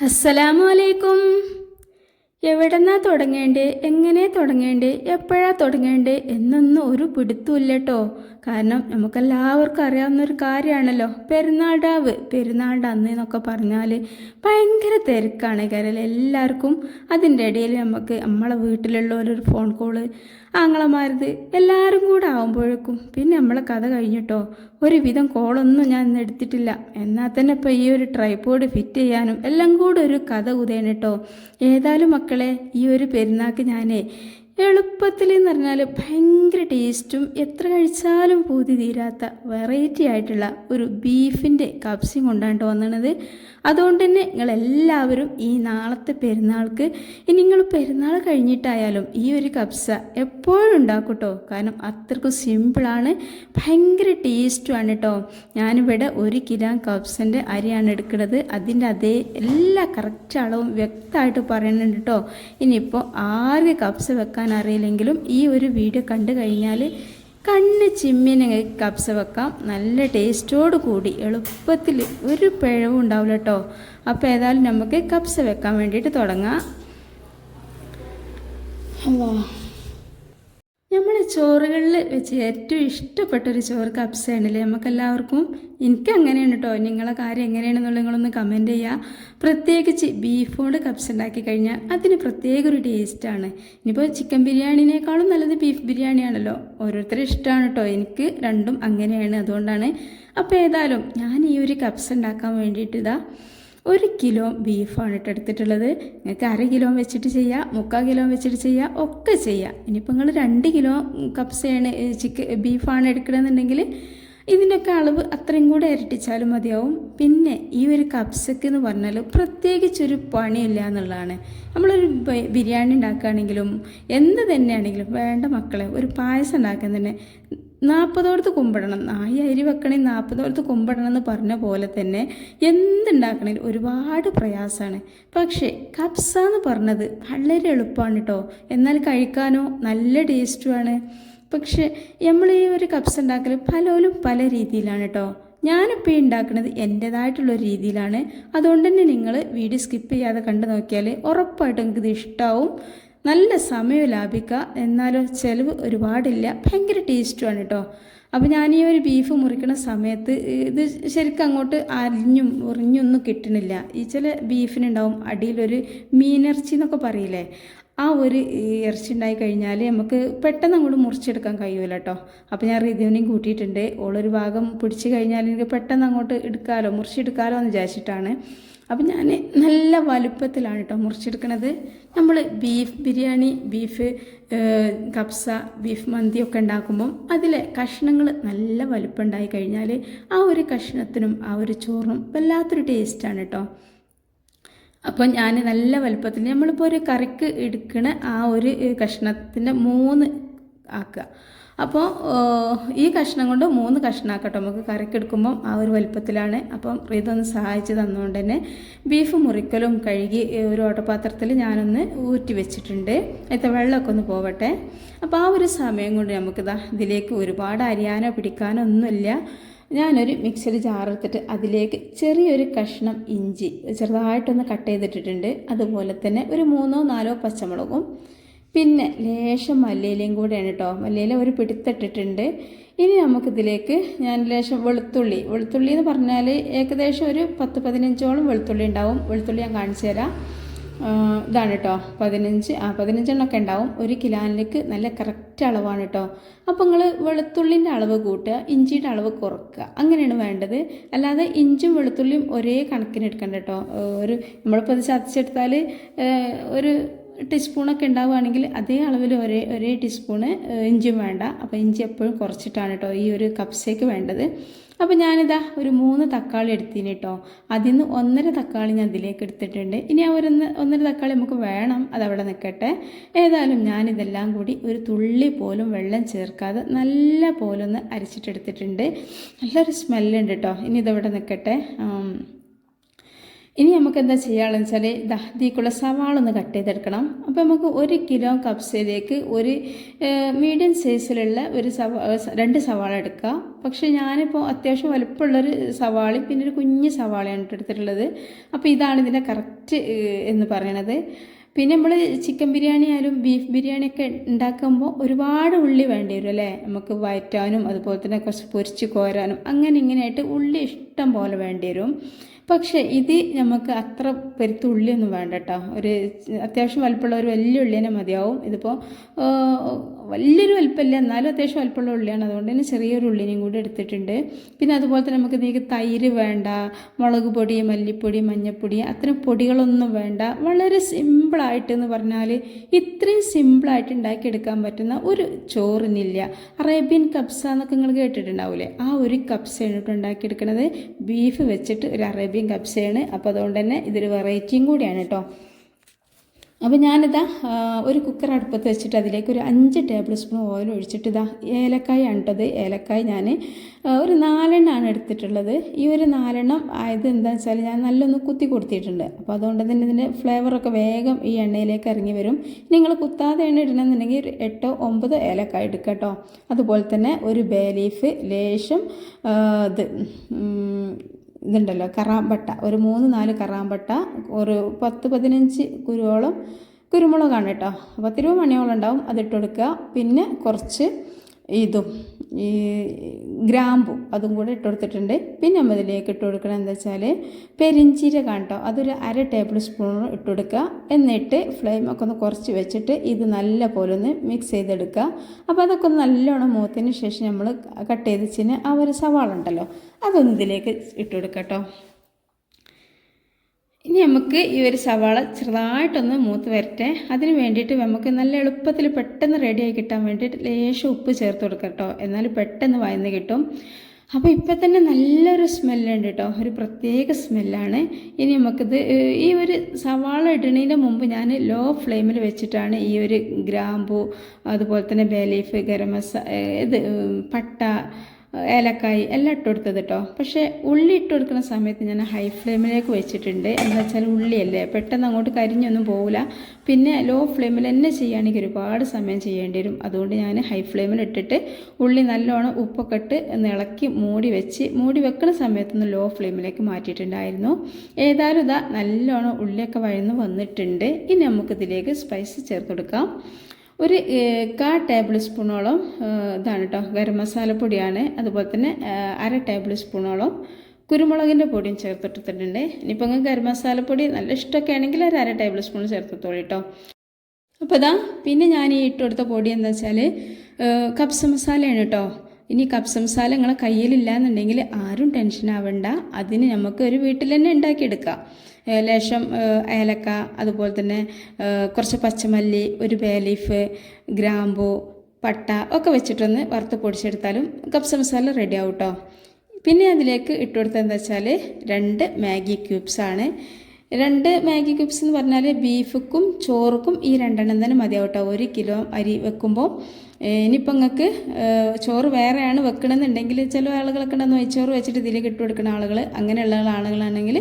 അസ്സലാമു അലൈക്കും എവിടെന്നാ തുടങ്ങേണ്ടേ? എങ്ങനെ തുടങ്ങേണ്ടേ? എപ്പോഴാ തുടങ്ങേണ്ടേ? എന്നൊന്നും ഒരു പിടുത്തമില്ല കേട്ടോ കാരണം നമുക്കെല്ലാവർക്കും അറിയാവുന്ന ഒരു കാര്യമാണല്ലോ. പെരുന്നാടാവ് പെരുന്നാളുടെ അന്ന് എന്നൊക്കെ പറഞ്ഞാൽ ഭയങ്കര തിരക്കാണ് കാര്യം എല്ലാവർക്കും അതിന്റെ ഇടയിൽ നമുക്ക് നമ്മളെ ഒരു ഫോൺ കോൾ ആങ്ങളമാരത് എല്ലാവരും കൂടെ ആകുമ്പോഴേക്കും പിന്നെ നമ്മളെ കഥ കഴിഞ്ഞിട്ടോ. ഒരുവിധം കോളൊന്നും ഞാൻ ഇന്ന് എടുത്തിട്ടില്ല. എന്നാൽ തന്നെ ഇപ്പോൾ ഈ ഒരു ട്രൈപോഡ് ഫിറ്റ് ചെയ്യാനും എല്ലാം കൂടെ ഒരു കഥ കേട്ടോ ഏതായാലും മക്കളെ ഈ ഒരു പെരുന്നാൾക്ക് ഞാനേ എളുപ്പത്തിൽ എന്ന് പറഞ്ഞാൽ ഭയങ്കര ടേസ്റ്റും എത്ര കഴിച്ചാലും പൂതി തീരാത്ത വെറൈറ്റി ആയിട്ടുള്ള ഒരു ബീഫിന്റെ കപ്സിയും കൊണ്ടാണ് വന്നത് അതുകൊണ്ട് തന്നെ നിങ്ങളെല്ലാവരും ഈ നാളത്തെ പെരുന്നാൾക്ക് ഇനി നിങ്ങൾ പെരുന്നാൾ കഴിഞ്ഞിട്ടായാലും ഈ ഒരു കപ്സ എപ്പോഴും ഉണ്ടാക്കും കാരണം അത്രക്കും സിമ്പിളാണ് ഭയങ്കര ടേസ്റ്റുമാണ് കേട്ടോ. ഞാനിവിടെ ഒരു കിലോ കപ്സിന്റെ അരിയാണ് എടുക്കുന്നത്. അതിന്റെ അതേ എല്ലാ കറക്റ്റ് അളവും വ്യക്തമായിട്ട് പറയുന്നുണ്ട് കേട്ടോ. ഇനിയിപ്പോൾ ആറ് കപ്സ വെക്കാൻ അറിയില്ലെങ്കിലും ഈ ഒരു വീഡിയോ കണ്ടു കഴിഞ്ഞാൽ കണ്ണ് ചിമ്മിന് കപ്സ വെക്കാം. നല്ല ടേസ്റ്റോട് കൂടി എളുപ്പത്തിൽ ഒരു പിഴവും ഉണ്ടാവില്ല കേട്ടോ അപ്പോൾ ഏതായാലും നമുക്ക് കപ്സ വെക്കാൻ വേണ്ടിയിട്ട് തുടങ്ങാം. അല്ലാ. നമ്മളെ ചോറുകളിൽ വെച്ച് ഏറ്റവും ഇഷ്ടപ്പെട്ടൊരു ചോറ് കപ്സയാണല്ലേ നമുക്കെല്ലാവർക്കും എനിക്ക് അങ്ങനെയാണ് കേട്ടോ നിങ്ങളെ കാര്യം എങ്ങനെയാണെന്നുള്ള നിങ്ങളൊന്ന് കമന്റ് ചെയ്യുക പ്രത്യേകിച്ച് ബീഫ് കൊണ്ട് കപ്സ് ഉണ്ടാക്കി കഴിഞ്ഞാൽ അതിന് പ്രത്യേക ഒരു ടേസ്റ്റാണ് ഇനിയിപ്പോൾ ചിക്കൻ ബിരിയാണിനേക്കാളും നല്ലത് ബീഫ് ബിരിയാണിയാണല്ലോ. ഓരോരുത്തരും ഇഷ്ടമാണ് കേട്ടോ എനിക്ക് രണ്ടും അങ്ങനെയാണ് അതുകൊണ്ടാണ്. അപ്പോൾ ഏതായാലും ഞാൻ ഈ ഒരു കപ്സ് ഉണ്ടാക്കാൻ വേണ്ടിയിട്ട് ഇതാ ഒരു കിലോ ബീഫാണ് കേട്ടോ എടുത്തിട്ടുള്ളത്. നിങ്ങൾക്ക് അര കിലോ വെച്ചിട്ട് ചെയ്യാം മുക്കാൽ കിലോ വെച്ചിട്ട് ചെയ്യാം ഒക്കെ ചെയ്യാം. ഇനിയിപ്പോൾ നിങ്ങൾ രണ്ട് കിലോ കപ്സയാണ് ചിക്കൻ ബീഫാണ് എടുക്കണമെന്നുണ്ടെങ്കിൽ ഇതിന്റെയൊക്കെ അളവ് അത്രയും കൂടെ ഇരട്ടിച്ചാലും മതിയാവും. പിന്നെ ഈ ഒരു കപ്സക്ക് എന്ന് പറഞ്ഞാൽ പ്രത്യേകിച്ചൊരു പണിയില്ല എന്നുള്ളതാണ്. നമ്മളൊരു ബിരിയാണി ഉണ്ടാക്കുകയാണെങ്കിലും എന്ത് തന്നെയാണെങ്കിലും വേണ്ട മക്കളെ ഒരു പായസം ഉണ്ടാക്കാൻ തന്നെ നാൽപ്പതോടത്ത് കുമ്പിടണം. നായി അരി വെക്കണേ നാൽപ്പതോടത്ത് കുമ്പിടണം എന്ന് പറഞ്ഞ പോലെ തന്നെ എന്തുണ്ടാക്കണേൽ ഒരുപാട് പ്രയാസമാണ് പക്ഷേ കപ്സ എന്ന് പറഞ്ഞത് വളരെ എളുപ്പമാണ് കേട്ടോ എന്നാൽ കഴിക്കാനോ നല്ല ടേസ്റ്റുമാണ്. പക്ഷേ നമ്മൾ ഈ ഒരു കപ്സ് ഉണ്ടാക്കൽ പലരും പല രീതിയിലാണ് കേട്ടോ ഞാനിപ്പോൾ ഉണ്ടാക്കുന്നത് എന്റേതായിട്ടുള്ള രീതിയിലാണ്. അതുകൊണ്ട് തന്നെ നിങ്ങൾ വീഡിയോ സ്കിപ്പ് ചെയ്യാതെ കണ്ടു നോക്കിയാൽ ഉറപ്പായിട്ടും നിങ്ങൾക്ക് ഇത് ഇഷ്ടമാവും നല്ല സമയം ലാഭിക്കുക എന്നാലും ചിലവ് ഒരുപാടില്ല. ഭയങ്കര ടേസ്റ്റുമാണ് കേട്ടോ അപ്പോൾ ഞാൻ ഈ ഒരു ബീഫ് മുറിക്കുന്ന സമയത്ത് ഇത് ശരിക്കും അങ്ങോട്ട് അരിഞ്ഞും ഉറിഞ്ഞൊന്നും കിട്ടണില്ല. ഈ ചില ബീഫിനുണ്ടാവും അടിയിലൊരു മീനിറച്ചി എന്നൊക്കെ പറയില്ലേ? ആ ഒരു ഇറച്ചി ഉണ്ടായി കഴിഞ്ഞാൽ നമുക്ക് പെട്ടെന്ന് അങ്ങോട്ട് മുറിച്ചെടുക്കാൻ കഴിയൂല കേട്ടോ അപ്പോൾ ഞാൻ റിതുവിനെയും കൂട്ടിയിട്ടുണ്ട്. ഓളൊരു ഭാഗം പിടിച്ച് കഴിഞ്ഞാൽ എനിക്ക് പെട്ടെന്ന് അങ്ങോട്ട് എടുക്കാമല്ലോ മുറിച്ചെടുക്കാമല്ലോ എന്ന് വിചാരിച്ചിട്ടാണ്. അപ്പം ഞാൻ നല്ല വലുപ്പത്തിലാണ് കേട്ടോ മുറിച്ചെടുക്കണത്. നമ്മൾ beef biryani beef kabsa beef mandi ഒക്കെ ഉണ്ടാക്കുമ്പം അതിലെ കഷ്ണങ്ങൾ നല്ല വലുപ്പം ഉണ്ടായി കഴിഞ്ഞാൽ ആ ഒരു കഷ്ണത്തിനും ആ ഒരു ചോറിനും വല്ലാത്തൊരു ടേസ്റ്റാണ് കേട്ടോ അപ്പോൾ ഞാൻ നല്ല വലുപ്പത്തിൽ നമ്മളിപ്പോൾ ഒരു കറിക്ക് എടുക്കണ ആ ഒരു കഷ്ണത്തിന്റെ മൂന്ന് ആക്കുക. അപ്പോൾ ഈ കഷ്ണം കൊണ്ട് മൂന്ന് കഷ്ണമാക്കട്ടോ നമുക്ക് കറിക്ക് എടുക്കുമ്പം ആ ഒരു വലുപ്പത്തിലാണ്. അപ്പം ഇതൊന്ന് സഹായിച്ച് തന്നുകൊണ്ട് തന്നെ ബീഫ് മുറിക്കലും കഴുകി ഒരു ഓട്ടപാത്രത്തിൽ ഞാനൊന്ന് ഊറ്റി വെച്ചിട്ടുണ്ട്. അതിന്റെ വെള്ളമൊക്കെ ഒന്ന് പോവട്ടെ. അപ്പോൾ ആ ഒരു സമയം കൊണ്ട് നമുക്കിതാ ഇതിലേക്ക് ഒരുപാട് അരിയാനോ പിടിക്കാനോ ഒന്നുമില്ല. ഞാനൊരു മിക്സറി ജാറെടുത്തിട്ട് അതിലേക്ക് ചെറിയൊരു കഷ്ണം ഇഞ്ചി ചെറുതായിട്ടൊന്ന് കട്ട് ചെയ്തിട്ടിട്ടുണ്ട്. അതുപോലെ തന്നെ ഒരു മൂന്നോ നാലോ പച്ചമുളകും പിന്നെ ലേശം മല്ലിയിലയും കൂടെയാണ് കേട്ടോ മല്ലിയില ഒരു പിടിത്തിട്ടിട്ടുണ്ട്. ഇനി നമുക്കിതിലേക്ക് ഞാൻ ലേശം വെളുത്തുള്ളി. വെളുത്തുള്ളി എന്ന് പറഞ്ഞാൽ ഏകദേശം ഒരു പത്ത് പതിനഞ്ചോളം വെളുത്തുള്ളി ഉണ്ടാവും. വെളുത്തുള്ളി ഞാൻ കാണിച്ചു തരാം. ഇതാണ് കേട്ടോ പതിനഞ്ച് ആ പതിനഞ്ചെണ്ണമൊക്കെ ഉണ്ടാവും. ഒരു കിലോയിലേക്ക് നല്ല കറക്റ്റ് അളവാണ് കേട്ടോ അപ്പോൾ നിങ്ങൾ വെളുത്തുള്ളിന്റെ അളവ് കൂട്ടുക ഇഞ്ചിയുടെ അളവ് കുറക്കുക. അങ്ങനെയാണ് വേണ്ടത്. അല്ലാതെ ഇഞ്ചും വെളുത്തുള്ളിയും ഒരേ കണക്കിന് എടുക്കണ്ട കേട്ടോ ഒരു നമ്മളിപ്പോൾ അത് ചതച്ചെടുത്താൽ ഒരു ടീസ്പൂണൊക്കെ ഉണ്ടാവുകയാണെങ്കിൽ അതേ അളവിൽ ഒരേ ഒരേ ടീസ്പൂണ് ഇഞ്ചി വേണ്ട. അപ്പോൾ ഇഞ്ചി എപ്പോഴും കുറച്ചിട്ടാണ് കേട്ടോ ഈ ഒരു കപ്സേക്ക് വേണ്ടത്. അപ്പോൾ ഞാനിതാ ഒരു മൂന്ന് തക്കാളി എടുത്തിന് കേട്ടോ. അതിൽ നിന്ന് ഒന്നര തക്കാളി ഞാൻ അതിലേക്ക് എടുത്തിട്ടുണ്ട്. ഇനി ആ ഒരു ഒന്ന് ഒന്നര തക്കാളി നമുക്ക് വേണം. അതവിടെ നിൽക്കട്ടെ. ഏതായാലും ഞാനിതെല്ലാം കൂടി ഒരു തുള്ളി പോലും വെള്ളം ചേർക്കാതെ നല്ല പോലെ ഒന്ന് അരിച്ചിട്ടെടുത്തിട്ടുണ്ട്. നല്ലൊരു സ്മെല്ലുണ്ട് കേട്ടോ. ഇനി ഇതവിടെ നിൽക്കട്ടെ. ഇനി നമുക്ക് എന്താ ചെയ്യാമെന്ന് വെച്ചാൽ ഇതാ ഇതിക്കുള്ള സവാള ഒന്ന് കട്ട് ചെയ്തെടുക്കണം. അപ്പോൾ നമുക്ക് ഒരു കിലോ കപ്സയിലേക്ക് ഒരു മീഡിയം സൈസിലുള്ള ഒരു സവാ രണ്ട് സവാള എടുക്കുക. പക്ഷേ ഞാനിപ്പോൾ അത്യാവശ്യം വലുപ്പമുള്ളൊരു സവാളി പിന്നെ ഒരു കുഞ്ഞ് സവാളയാണ് എടുത്തിട്ടുള്ളത്. അപ്പോൾ ഇതാണ് ഇതിന്റെ കറക്റ്റ് എന്ന് പറയണത്. പിന്നെ നമ്മൾ ചിക്കൻ ബിരിയാണി ആയാലും ബീഫ് ബിരിയാണി ഒക്കെ ഉണ്ടാക്കുമ്പോൾ ഒരുപാട് ഉള്ളി വേണ്ടി വരും അല്ലേ? നമുക്ക് വയറ്റാനും അതുപോലെ തന്നെ കുറച്ച് പൊരിച്ച് കോരാനും അങ്ങനെ ഇങ്ങനെയായിട്ട് ഉള്ളി ഇഷ്ടം പോലെ വേണ്ടി വരും. പക്ഷേ ഇത് നമുക്ക് അത്ര പെരുത്ത ഉള്ളിയൊന്നും വേണ്ട കേട്ടോ ഒരു അത്യാവശ്യം വലിപ്പമുള്ള ഒരു വലിയ ഉള്ളി തന്നെ മതിയാവും ഇതിപ്പോൾ വലിയൊരു വലിപ്പമില്ല എന്നാലും അത്യാവശ്യം വലിപ്പമുള്ള ഉള്ളിയാണ്. അതുകൊണ്ട് തന്നെ ചെറിയൊരു ഉള്ളിനെയും കൂടി എടുത്തിട്ടുണ്ട്. പിന്നെ അതുപോലെ തന്നെ നമുക്ക് ഇതിലേക്ക് തൈര് വേണ്ട മുളക് പൊടി മല്ലിപ്പൊടി മഞ്ഞൾപ്പൊടി അത്തരം പൊടികളൊന്നും വേണ്ട. വളരെ സിമ്പിളായിട്ട് എന്ന് പറഞ്ഞാൽ ഇത്രയും സിമ്പിളായിട്ട് ഉണ്ടാക്കിയെടുക്കാൻ പറ്റുന്ന ഒരു ചോറിനില്ല. അറേബ്യൻ കബ്സ എന്നൊക്കെ നിങ്ങൾ കേട്ടിട്ടുണ്ടാവില്ലേ ആ ഒരു കബ്സയാണ് കേട്ടോ ഉണ്ടാക്കിയെടുക്കുന്നത്. ബീഫ് വെച്ചിട്ട് ഒരു അറേബ്യൻ കബ്സയാണ്. അപ്പോൾ അതുകൊണ്ട് തന്നെ ഇതൊരു വെറൈറ്റിയും കൂടിയാണ് കേട്ടോ. അപ്പോൾ ഞാനിതാ ഒരു കുക്കർ അടുപ്പത്ത് വെച്ചിട്ട് അതിലേക്ക് ഒരു അഞ്ച് ടേബിൾ സ്പൂൺ ഓയിൽ ഒഴിച്ചിട്ട് ഇതാ ഏലക്കായ അണ്ടത് ഏലക്കായ ഞാൻ ഒരു നാലെണ്ണമാണ് എടുത്തിട്ടുള്ളത്. ഈ ഒരു നാലെണ്ണം ആയത് എന്താണെന്ന് വെച്ചാൽ ഞാൻ നല്ലൊന്ന് കുത്തി കൊടുത്തിട്ടുണ്ട്. അപ്പോൾ അതുകൊണ്ട് തന്നെ ഇതിന്റെ ഫ്ലേവറൊക്കെ വേഗം ഈ എണ്ണയിലേക്ക് ഇറങ്ങി വരും. നിങ്ങൾ കുത്താതെ എണ്ണ ഇടണമെന്നുണ്ടെങ്കിൽ ഒരു എട്ടോ ഒമ്പതോ ഏലക്കായ എടുക്കുക കേട്ടോ. അതുപോലെ തന്നെ ഒരു ബേ ലീഫ് ലേശം ഇത് ഇതുണ്ടല്ലോ കറാമ്പട്ട. ഒരു മൂന്ന് നാല് കറാമ്പട്ട ഒരു പത്ത് പതിനഞ്ച് കുരുവോളം കുരുമുളകാണ് കേട്ടോ. രൂപ മണിയോളം ഉണ്ടാവും അതിട്ട് കൊടുക്കുക. പിന്നെ കുറച്ച് ഇതും ഈ ഗ്രാമ്പു അതും കൂടെ ഇട്ട് കൊടുത്തിട്ടുണ്ട്. പിന്നെ നമ്മൾ ഇതിലേക്ക് ഇട്ട് കൊടുക്കണം എന്താ വെച്ചാൽ പെരിഞ്ചീരകം കേട്ടോ. അതൊരു അര ടേബിൾ സ്പൂൺ ഇട്ട് കൊടുക്കുക. എന്നിട്ട് ഫ്ലെയിമൊക്കെ ഒന്ന് കുറച്ച് വെച്ചിട്ട് ഇത് നല്ല പോലെ ഒന്ന് മിക്സ് ചെയ്തെടുക്കുക. അപ്പോൾ അതൊക്കെ ഒന്ന് നല്ലോണം മൂത്തതിന് ശേഷം നമ്മൾ കട്ട് ചെയ്ത് വെച്ചിന് ആ ഒരു സവാള ഉണ്ടല്ലോ ഇതിലേക്ക് ഇട്ട് കൊടുക്കാം കേട്ടോ. ഇനി നമുക്ക് ഈ ഒരു സവാള ചെറുതായിട്ടൊന്ന് മൂത്ത് വരട്ടെ. അതിന് വേണ്ടിയിട്ട് നമുക്ക് നല്ല എളുപ്പത്തിൽ പെട്ടെന്ന് റെഡിയായി കിട്ടാൻ വേണ്ടിയിട്ട് ലേശം ഉപ്പ് ചേർത്ത് കൊടുക്കാം കേട്ടോ. എന്നാൽ പെട്ടെന്ന് വയന്ന് കിട്ടും. അപ്പോൾ ഇപ്പം തന്നെ നല്ലൊരു സ്മെല്ലുണ്ട് കേട്ടോ. ഒരു പ്രത്യേക സ്മെല്ലാണ്. ഇനി നമുക്കിത് ഈ ഒരു സവാള ഇടുന്നതിന്റെ മുമ്പ് ഞാൻ ലോ ഫ്ലെയിമിൽ വെച്ചിട്ടാണ് ഈ ഒരു ഗ്രാമ്പു അതുപോലെ തന്നെ ബേ ലീഫ് ഗരം മസാല ഇത് പട്ട ഏലക്കായി എല്ലാം ഇട്ട് കൊടുത്തത് കേട്ടോ പക്ഷേ ഉള്ളി ഇട്ട് കൊടുക്കുന്ന സമയത്ത് ഞാൻ ഹൈ ഫ്ലെയിമിലേക്ക് വെച്ചിട്ടുണ്ട്. എന്താ വെച്ചാൽ ഉള്ളിയല്ലേ. പെട്ടെന്ന് അങ്ങോട്ട് കരിഞ്ഞൊന്നും പോകില്ല പിന്നെ ലോ ഫ്ലെയിമിൽ തന്നെ ചെയ്യുകയാണെങ്കിൽ ഒരുപാട് സമയം ചെയ്യേണ്ടി വരും. അതുകൊണ്ട് ഞാൻ ഹൈ ഫ്ലെയിമിൽ ഇട്ടിട്ട് ഉള്ളി നല്ലോണം ഉപ്പൊക്കെ ഇട്ട് ഇളക്കി മൂടി വെച്ച് മൂടി വെക്കുന്ന സമയത്തൊന്ന് ലോ ഫ്ലെയിമിലേക്ക് മാറ്റിയിട്ടുണ്ടായിരുന്നു. ഏതായാലും ഇതാ നല്ലോണം ഉള്ളിയൊക്കെ വഴന്ന് വന്നിട്ടുണ്ട്. ഇനി നമുക്കിതിലേക്ക് സ്പൈസ് ചേർത്ത് കൊടുക്കാം ഒരു കാ ടേബിൾ സ്പൂണോളം ഇതാണ് കേട്ടോ ഗരം മസാലപ്പൊടിയാണ് അതുപോലെ തന്നെ അര ടേബിൾ സ്പൂണോളം കുരുമുളകിന്റെ പൊടിയും ചേർത്തിട്ടിട്ടുണ്ട്. ഇനിയിപ്പോൾ നിങ്ങൾക്ക് ഗരം മസാലപ്പൊടി നല്ല ഇഷ്ടമൊക്കെ ആണെങ്കിൽ ഒരു അര ടേബിൾ സ്പൂൺ ചേർത്തോളൂ കേട്ടോ അപ്പോൾ ഇതാ പിന്നെ ഞാൻ ഈ ഇട്ടുകൊടുത്ത പൊടി എന്താ വെച്ചാൽ കപ്സ മസാലയാണ് കേട്ടോ ഇനി കപ്സ മസാല നിങ്ങളെ കയ്യിലില്ല എന്നുണ്ടെങ്കിൽ ആരും ടെൻഷൻ ആവണ്ട. അതിന് നമുക്ക് ഒരു വീട്ടിൽ തന്നെ ഉണ്ടാക്കിയെടുക്കാം. ലേശം ഏലക്ക അതുപോലെ തന്നെ കുറച്ച് പച്ചമല്ലി ഒരു ബേലീഫ് ഗ്രാമ്പു പട്ട ഒക്കെ വെച്ചിട്ടൊന്ന് വറുത്ത് പൊടിച്ചെടുത്താലും കപ്സ മസാല റെഡി ആവും കേട്ടോ പിന്നെ അതിലേക്ക് ഇട്ട് കൊടുത്തത് എന്താ വെച്ചാൽ രണ്ട് മാഗി ക്യൂബ്സാണ്. രണ്ട് മാഗി ക്യൂബ്സ് എന്ന് പറഞ്ഞാൽ ബീഫുക്കും ചോറുക്കും ഈ രണ്ടെണ്ണം തന്നെ മതിയാവും കേട്ടോ ഒരു കിലോ അരി വെക്കുമ്പോൾ ഇനിയിപ്പോൾ നിങ്ങൾക്ക് ചോറ് വേറെയാണ് വെക്കണമെന്നുണ്ടെങ്കിൽ ചില ആളുകളൊക്കെ ഉണ്ടെന്ന് നെയ്ച്ചോറ് വെച്ചിട്ട് ഇതിലേക്ക് ഇട്ട് കൊടുക്കുന്ന ആളുകൾ അങ്ങനെയുള്ള ആളുകളാണെങ്കിൽ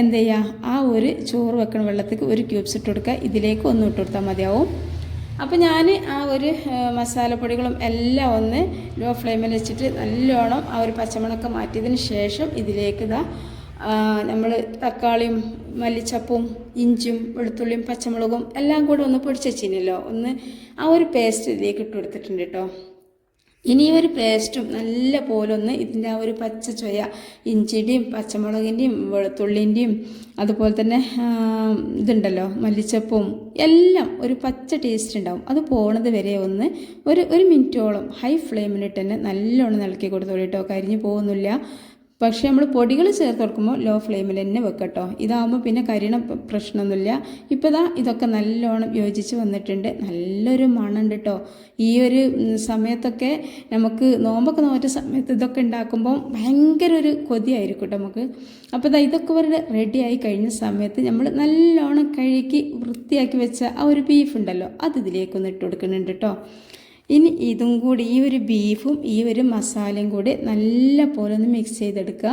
എന്ത് ചെയ്യുക ആ ഒരു ചോറ് വെക്കണ വെള്ളത്തേക്ക് ഒരു ക്യൂബ്സ് ഇട്ട് കൊടുക്കുക ഇതിലേക്ക് ഒന്നും ഇട്ട് കൊടുത്താൽ മതിയാവും. അപ്പോൾ ഞാൻ ആ ഒരു മസാലപ്പൊടികളും എല്ലാം ഒന്ന് ലോ ഫ്ലെയിമിൽ വെച്ചിട്ട് നല്ലോണം ആ ഒരു പച്ചമുളക് മാറ്റിയതിന് ശേഷം ഇതിലേക്ക് ഇതാ നമ്മൾ തക്കാളിയും മല്ലിച്ചപ്പും ഇഞ്ചും വെളുത്തുള്ളിയും പച്ചമുളകും എല്ലാം കൂടെ ഒന്ന് പൊടിച്ച് വെച്ചിനല്ലോ ഒന്ന് ആ ഒരു പേസ്റ്റ് ഇതിലേക്ക് ഇട്ട് കൊടുത്തിട്ടുണ്ട് കേട്ടോ. ഇനി ഒരു പേസ്റ്റും നല്ല പോലെ ഒന്ന് ഇതിന്റെ ആ ഒരു പച്ച ചൊയ ഇഞ്ചിയുടെയും പച്ചമുളകിന്റെയും വെളുത്തുള്ളിന്റെയും അതുപോലെ തന്നെ ഇതുണ്ടല്ലോ മല്ലിച്ചപ്പും എല്ലാം ഒരു പച്ച ടേസ്റ്റ് ഉണ്ടാവും. അത് പോണത് വരെ ഒന്ന് ഒരു ഒരു മിനിറ്റോളം ഹൈ ഫ്ലെയിമിലിട്ട് തന്നെ നല്ലോണം ഇളക്കി കൊടുത്തോളൂ കേട്ടോ. കരിഞ്ഞു പോകുന്നില്ല. പക്ഷേ നമ്മൾ പൊടികൾ ചേർത്ത് കൊടുക്കുമ്പോൾ ലോ ഫ്ലെയിമിൽ തന്നെ വെക്കട്ടോ ഇതാകുമ്പോൾ പിന്നെ കരിയണ പ്രശ്നമൊന്നുമില്ല. ഇപ്പോൾ ദാ ഇതൊക്കെ നല്ലോണം യോജിച്ച് വന്നിട്ടുണ്ട്. നല്ലൊരു മണമുണ്ട് കേട്ടോ ഈ ഒരു സമയത്തൊക്കെ നമുക്ക് നോമ്പൊക്കെ നോറ്റ സമയത്ത് ഇതൊക്കെ ഉണ്ടാക്കുമ്പോൾ ഭയങ്കര ഒരു കൊതിയായിരിക്കും കേട്ടോ നമുക്ക്. അപ്പോൾ ദാ ഇതൊക്കെ ഒരു റെഡിയായി കഴിഞ്ഞ സമയത്ത് നമ്മൾ നല്ലോണം കഴുകി വൃത്തിയാക്കി വെച്ച ആ ഒരു ബീഫ് ഉണ്ടല്ലോ അത് ഇതിലേക്കൊന്ന് ഇട്ട് കൊടുക്കുന്നുണ്ട് കേട്ടോ ഇനി ഇതും കൂടി ഈ ഒരു ബീഫും ഈ ഒരു മസാലയും കൂടി നല്ല പോലെ ഒന്ന് മിക്സ് ചെയ്തെടുക്കുക.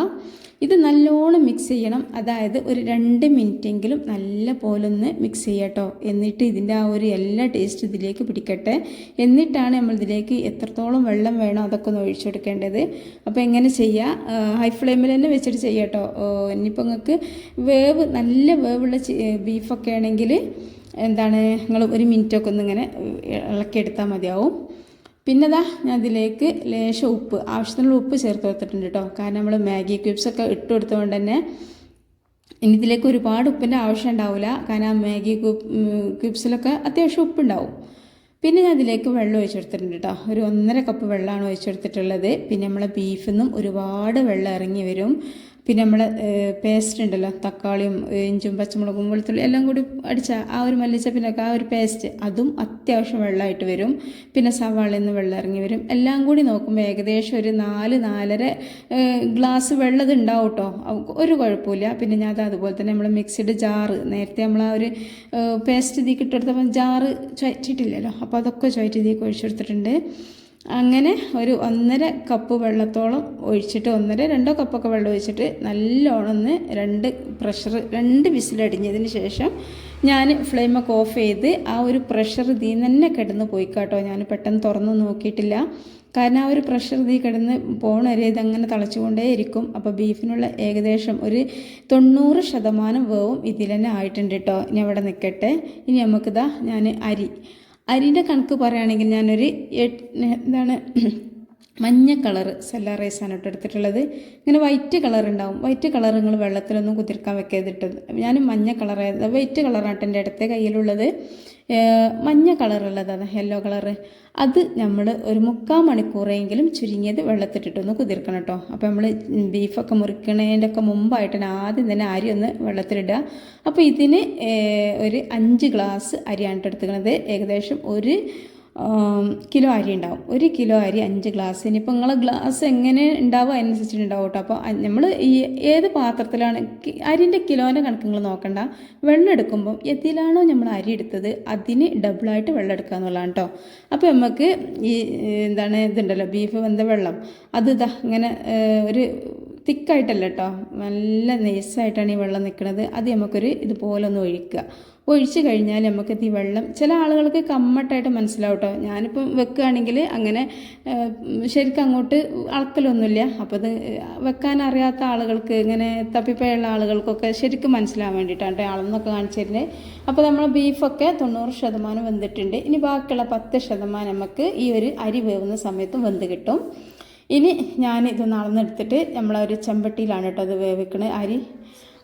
ഇത് നല്ലോണം മിക്സ് ചെയ്യണം. അതായത് ഒരു രണ്ട് മിനിറ്റെങ്കിലും നല്ല പോലെ ഒന്ന് മിക്സ് ചെയ്യട്ടോ. എന്നിട്ട് ഇതിന്റെ ആ ഒരു എല്ലാ ടേസ്റ്റ് ഇതിലേക്ക് പിടിക്കട്ടെ. എന്നിട്ടാണ് നമ്മൾ ഇതിലേക്ക് എത്രത്തോളം വെള്ളം വേണോ അതൊക്കെ ഒന്ന് ഒഴിച്ചെടുക്കേണ്ടത്. അപ്പോൾ എങ്ങനെ ചെയ്യുക ഹൈ ഫ്ലെയിമിൽ തന്നെ വെച്ചിട്ട് ചെയ്യാട്ടോ. ഇനിയിപ്പോൾ നിങ്ങൾക്ക് വേവ് നല്ല വേവുള്ള ബീഫൊക്കെ ആണെങ്കിൽ എന്താണ് നിങ്ങൾ ഒരു മിനിറ്റൊക്കെ ഇളക്കി ഇളക്കിയെടുത്താൽ മതിയാവും. പിന്നെ ദാ ഞാൻ ഇതിലേക്ക് ലേശം ഉപ്പ് ആവശ്യത്തിനുള്ള ഉപ്പ് ചേർത്ത് കൊടുത്തിട്ടുണ്ട് കേട്ടോ കാരണം നമ്മൾ മാഗി ക്യൂബ്സ് ഒക്കെ ഇട്ട് കൊടുത്തതുകൊണ്ട് തന്നെ ഇനി ഇതിലേക്ക് ഒരുപാട് ഉപ്പിന്റെ ആവശ്യം ഉണ്ടാവില്ല കാരണം മാഗി ക്യൂബ് ക്യൂബ്സിലൊക്കെ അത്യാവശ്യം ഉപ്പുണ്ടാവും. പിന്നെ ഞാൻ ഇതിലേക്ക് വെള്ളം ഒഴിച്ചെടുത്തിട്ടുണ്ട് കേട്ടോ ഒരു ഒന്നര കപ്പ് വെള്ളമാണ് ഒഴിച്ചെടുത്തിട്ടുള്ളത് പിന്നെ നമ്മളെ ബീഫിൽ നിന്നും ഒരുപാട് വെള്ളം ഇറങ്ങി വരും. പിന്നെ നമ്മൾ പേസ്റ്റ് ഉണ്ടല്ലോ തക്കാളിയും ഇഞ്ചും പച്ചമുളകും വെളുത്തുള്ളി എല്ലാം കൂടി അടിച്ച ആ ഒരു മല്ലിച്ചപ്പിനൊക്കെ ആ ഒരു പേസ്റ്റ് അതും അത്യാവശ്യം വെള്ളമായിട്ട് വരും. പിന്നെ സവാളയിൽ നിന്ന് വെള്ളം ഇറങ്ങി വരും. എല്ലാം കൂടി നോക്കുമ്പോൾ ഏകദേശം ഒരു നാല് നാലര ഗ്ലാസ് വെള്ളം ഉണ്ടാവും കേട്ടോ ഒരു കുഴപ്പമില്ല. പിന്നെ ഞാൻ അത് അതുപോലെ തന്നെ നമ്മൾ മിക്സിഡ് ജാറ് നേരത്തെ നമ്മൾ ആ ഒരു പേസ്റ്റ് ഇതിൽ ഇട്ടെടുത്തപ്പോൾ ജാറ് ചുയറ്റിട്ടില്ലല്ലോ അപ്പോൾ അതൊക്കെ ചുയറ്റി ഇതിൽ ഒഴിച്ചെടുത്തിട്ടുണ്ട് അങ്ങനെ ഒരു ഒന്നര കപ്പ് വെള്ളത്തോളം ഒഴിച്ചിട്ട് ഒന്നര രണ്ടോ കപ്പൊക്കെ വെള്ളം ഒഴിച്ചിട്ട് നല്ലോണം ഒന്ന് രണ്ട് പ്രഷർ രണ്ട് വിസിലടിഞ്ഞതിന് ശേഷം ഞാൻ ഫ്ലെയിമൊക്കെ ഓഫ് ചെയ്ത് ആ ഒരു പ്രഷർ തീ തന്നെ കിടന്ന് പോയി കേട്ടോ. ഞാൻ പെട്ടെന്ന് തുറന്ന് നോക്കിയിട്ടില്ല. കാരണം ആ ഒരു പ്രഷർ തീ കിടന്ന് പോണ വരെ ഇതങ്ങനെ തളച്ചുകൊണ്ടേയിരിക്കും അപ്പോൾ ബീഫിനുള്ള ഏകദേശം ഒരു തൊണ്ണൂറ് ശതമാനം വേവും ഇതിൽ തന്നെ ആയിട്ടുണ്ട് കേട്ടോ. ഇനി അവിടെ നിൽക്കട്ടെ. ഇനി നമുക്കിതാ ഞാൻ അരി അരിന്റെ കണക്ക് പറയുകയാണെങ്കിൽ ഞാനൊരു എന്താണ് മഞ്ഞ കളർ സെല്ല റൈസാണ് കേട്ടോ എടുത്തിട്ടുള്ളത്. ഇങ്ങനെ വൈറ്റ് കളർ ഉണ്ടാവും. വൈറ്റ് കളർ നിങ്ങൾ വെള്ളത്തിലൊന്നും കുതിർക്കാൻ വെക്കരുതിട്ടത് ഞാൻ മഞ്ഞ കളർ വൈറ്റ് കളറാണ് എന്റെ അടുത്ത കയ്യിലുള്ളത്. മഞ്ഞ കളറുള്ളതാണ് യെല്ലോ കളറ്. അത് നമ്മൾ ഒരു മുക്കാൽ മണിക്കൂറെങ്കിലും ചുരുങ്ങിയത് വെള്ളത്തിട്ടിട്ടൊന്ന് കുതിർക്കണം കേട്ടോ. അപ്പോൾ നമ്മൾ ബീഫൊക്കെ മുറിക്കണതിന്റെ ഒക്കെ മുമ്പായിട്ട് ആദ്യം തന്നെ അരി ഒന്ന് വെള്ളത്തിലിടുക. അപ്പോൾ ഇതിന് ഒരു അഞ്ച് ഗ്ലാസ് അരിയാണ് എടുത്തുക്കുന്നത് ഏകദേശം ഒരു കിലോ അരി ഉണ്ടാവും. ഒരു കിലോ അരി അഞ്ച് ഗ്ലാസ് ഇനിയിപ്പോൾ നിങ്ങൾ ഗ്ലാസ് എങ്ങനെ ഉണ്ടാവുക അതിനനുസരിച്ചിട്ടുണ്ടാവും കേട്ടോ അപ്പോൾ നമ്മൾ ഈ ഏത് പാത്രത്തിലാണ് അരിന്റെ കിലോന്റെ കണക്ക് നിങ്ങൾ നോക്കണ്ട. വെള്ളം എടുക്കുമ്പോൾ എതിലാണോ നമ്മൾ അരി എടുത്തത് അതിന് ഡബിളായിട്ട് വെള്ളം എടുക്കുക എന്നുള്ളതാണ് കേട്ടോ അപ്പോൾ നമുക്ക് ഈ എന്താണ് ഇതുണ്ടല്ലോ ബീഫ് വെന്ത വെള്ളം. അത് ഇതാ ഇങ്ങനെ ഒരു തിക്കായിട്ടല്ല കേട്ടോ നല്ല നൈസായിട്ടാണ് ഈ വെള്ളം നിൽക്കുന്നത് അത് നമുക്കൊരു ഇതുപോലെ ഒന്ന് ഒഴിക്കുക. ഒഴിച്ച് കഴിഞ്ഞാൽ നമുക്ക് ഈ വെള്ളം ചില ആളുകൾക്ക് കമ്മട്ടായിട്ട് മനസ്സിലാവും കേട്ടോ ഞാനിപ്പം വെക്കുകയാണെങ്കിൽ അങ്ങനെ ശരിക്കും അങ്ങോട്ട് അളക്കലൊന്നുമില്ല. അപ്പോൾ അത് വെക്കാൻ അറിയാത്ത ആളുകൾക്ക് ഇങ്ങനെ തപ്പിപ്പയുള്ള ആളുകൾക്കൊക്കെ ശരിക്കും മനസ്സിലാവാൻ വേണ്ടിയിട്ടാണ് കേട്ടോ അളന്നൊക്കെ കാണിച്ചിരുന്നത് അപ്പോൾ നമ്മൾ ബീഫൊക്കെ തൊണ്ണൂറ് ശതമാനം വെന്തിട്ടുണ്ട്. ഇനി ബാക്കിയുള്ള പത്ത് ശതമാനം നമുക്ക് ഈ ഒരു അരി വേവുന്ന സമയത്തും വെന്ത് കിട്ടും. ഇനി ഞാൻ ഇത് നടന്നെടുത്തിട്ട് നമ്മളൊരു ചെമ്പട്ടിയിലാണ് കേട്ടോ അത് വേവിക്കണത് അരി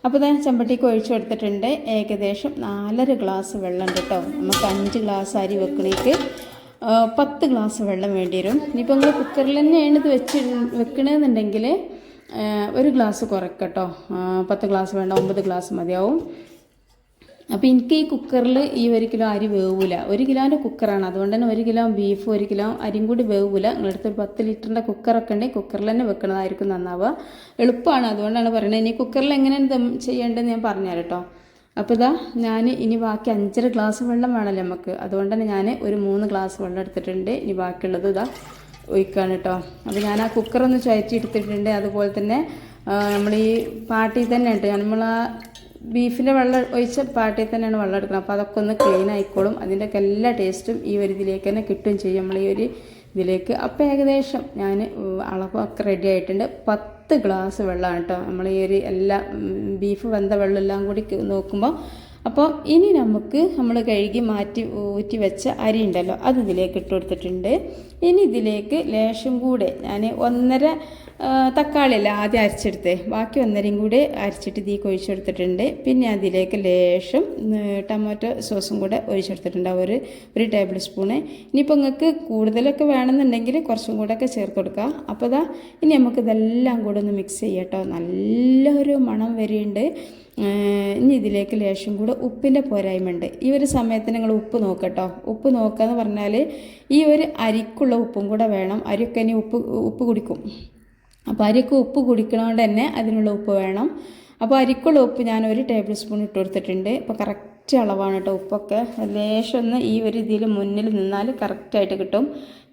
അപ്പോൾ ഞാൻ ചെമ്പട്ടിക്ക് ഒഴിച്ചു കൊടുത്തിട്ടുണ്ട്. ഏകദേശം നാലര ഗ്ലാസ് വെള്ളം കേട്ടോ. നമുക്ക് അഞ്ച് ഗ്ലാസ് അരി വെക്കണേക്ക്. പത്ത് ഗ്ലാസ് വെള്ളം വേണ്ടി വരും. ഇനിയിപ്പോൾ നിങ്ങൾ കുക്കറിൽ തന്നെയാണ് ഇത് വെച്ച് വെക്കണമെന്നുണ്ടെങ്കിൽ ഒരു ഗ്ലാസ് കുറയ്ക്കട്ടോ പത്ത് ഗ്ലാസ് വേണ്ട ഒമ്പത് ഗ്ലാസ് മതിയാവും. അപ്പോൾ എനിക്ക് ഈ കുക്കറിൽ ഈ ഒരു കിലോ അരി വേവില്ല ഒരു കിലോന്റെ കുക്കറാണ് അതുകൊണ്ട് തന്നെ ഒരു കിലോ ബീഫ് ഒരു കിലോ അരിയും കൂടി വേവില്ല നിങ്ങളടുത്ത് ഒരു പത്ത് ലിറ്ററിന്റെ കുക്കറൊക്കെ ഉണ്ടെങ്കിൽ കുക്കറിൽ തന്നെ വെക്കുന്നതായിരിക്കും നന്നാവുക. എളുപ്പമാണ്. അതുകൊണ്ടാണ് പറയുന്നത് ഇനി കുക്കറിൽ എങ്ങനെയാണ് ചെയ്യേണ്ടതെന്ന് ഞാൻ പറഞ്ഞു തരട്ടോ അപ്പോൾ ഇതാ ഞാൻ ഇനി ബാക്കി അഞ്ചര ഗ്ലാസ് വെള്ളം വേണമല്ലോ നമുക്ക്. അതുകൊണ്ട് തന്നെ ഞാൻ ഒരു മൂന്ന് ഗ്ലാസ് വെള്ളം എടുത്തിട്ടുണ്ട്. ഇനി ബാക്കിയുള്ളത് ഇതാ ഒഴിക്കാണ് കേട്ടോ. അപ്പോൾ ഞാൻ ആ കുക്കറൊന്ന് ചുയറ്റി എടുത്തിട്ടുണ്ട് അതുപോലെ തന്നെ നമ്മൾ ഈ പാട്ടിൽ തന്നെ ഉണ്ട്. നമ്മൾ ആ ബീഫിന്റെ വെള്ളം ഒഴിച്ച പാട്ടിൽ തന്നെയാണ് വെള്ളം എടുക്കുന്നത്. അപ്പോൾ അതൊക്കെ ഒന്ന് ക്ലീൻ ആയിക്കോളും. അതിന്റെയൊക്കെ എല്ലാ ടേസ്റ്റും ഈ ഒരു ഇതിലേക്ക് തന്നെ കിട്ടും ചെയ്യും. നമ്മൾ ഈ ഒരു ഇതിലേക്ക്. അപ്പോൾ ഏകദേശം ഞാൻ അളവൊക്കെ റെഡി ആയിട്ടുണ്ട്. പത്ത് ഗ്ലാസ് വെള്ളമാണ് കേട്ടോ. നമ്മൾ ഈ ഒരു എല്ലാ ബീഫ് വെന്ത വെള്ളം എല്ലാം കൂടി നോക്കുമ്പോൾ. അപ്പോൾ ഇനി നമുക്ക് നമ്മൾ കഴുകി മാറ്റി ഊറ്റി വെച്ച അരി ഉണ്ടല്ലോ അത് ഇതിലേക്ക് ഇട്ട് കൊടുത്തിട്ടുണ്ട്. ഇനി ഇതിലേക്ക് ലേശം കൂടെ ഞാൻ ഒന്നര തക്കാളിയല്ല ആദ്യം അരച്ചെടുത്തേ. ബാക്കി ഒന്നരയും കൂടി അരച്ചിട്ട് ഇതിൽ ഒഴിച്ചെടുത്തിട്ടുണ്ട് പിന്നെ അതിലേക്ക് ലേശം ടൊമാറ്റോ സോസും കൂടെ ഒഴിച്ചെടുത്തിട്ടുണ്ട്. ഒരു ഒരു ടേബിൾ സ്പൂണ്. ഇനിയിപ്പോൾ നിങ്ങൾക്ക് കൂടുതലൊക്കെ വേണമെന്നുണ്ടെങ്കിൽ കുറച്ചും കൂടെ ഒക്കെ ചേർത്ത് കൊടുക്കുക അപ്പോൾ ഇതാ ഇനി നമുക്ക് ഇതെല്ലാം കൂടെ ഒന്ന് മിക്സ് ചെയ്യട്ടോ. നല്ലൊരു മണം വരെയുണ്ട്. ഇനി ഇതിലേക്ക് ലേശം കൂടെ ഉപ്പിന്റെ പോരായ്മയുണ്ട്. ഈ ഒരു സമയത്ത് നിങ്ങൾ ഉപ്പ് നോക്കട്ടോ. ഉപ്പ് നോക്കുക എന്ന് പറഞ്ഞാൽ ഈ ഒരു അരിക്കുള്ള ഉപ്പും കൂടെ വേണം. അരിയൊക്കെ ഇനി ഉപ്പ് ഉപ്പ് കുടിക്കും. അപ്പോൾ അരിക്ക് ഉപ്പ് കുടിക്കണോണ്ട് തന്നെ അതിനുള്ള ഉപ്പ് വേണം. അപ്പോൾ അരിക്കുള്ള ഉപ്പ് ഞാൻ ഒരു ടേബിൾ സ്പൂൺ ഇട്ട് കൊടുത്തിട്ടുണ്ട്. അപ്പോൾ കറക്റ്റ് അളവാണ് കേട്ടോ ഉപ്പൊക്കെ. ലേശം ഒന്ന് ഈ ഒരു ഇതിൽ മുന്നിൽ നിന്നാൽ കറക്റ്റായിട്ട് കിട്ടും.